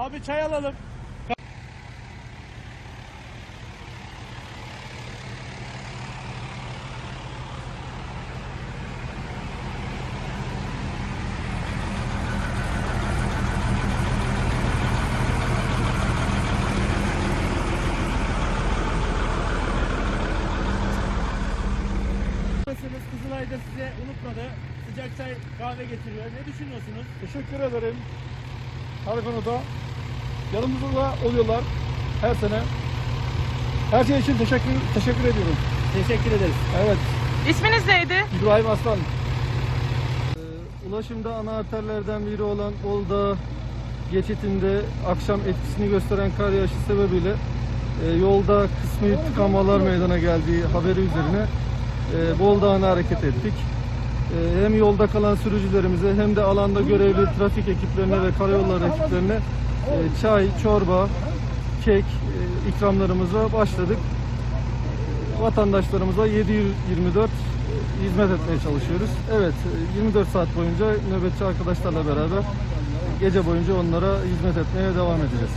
Abi çay alalım. Nasılsınız? Size unutmadı. Sıcak çay kahve getiriyor. Ne düşünüyorsunuz? Teşekkür ederim. Her konuda yanımızda da oluyorlar her sene. Her şey için teşekkür teşekkür ediyorum. Teşekkür ederiz. Evet, İsminiz neydi? İbrahim Aslan. Ee, ulaşımda ana arterlerden biri olan Olda geçitinde akşam etkisini gösteren kar yağışı sebebiyle e, yolda kısmi tıkanmalar meydana geldiği haberi üzerine e, Boldağ'ına hareket ettik. E, hem yolda kalan sürücülerimize hem de alanda görevli trafik ekiplerine ve karayolları ekiplerine e, çay, çorba, kek e, ikramlarımıza başladık. Vatandaşlarımıza 7-24 e, hizmet etmeye çalışıyoruz. Evet, e, 24 saat boyunca nöbetçi arkadaşlarla beraber gece boyunca onlara hizmet etmeye devam edeceğiz.